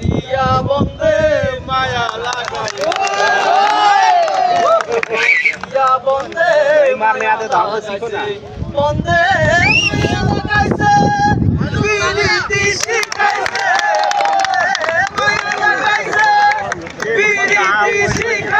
দিয়া বন্ধে মায়া লাগাই। দিয়া বন্ধে মায়া লাগাইছে বন্ধে মায়া শিখাইছে।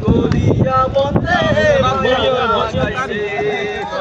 করিয়া বন্দে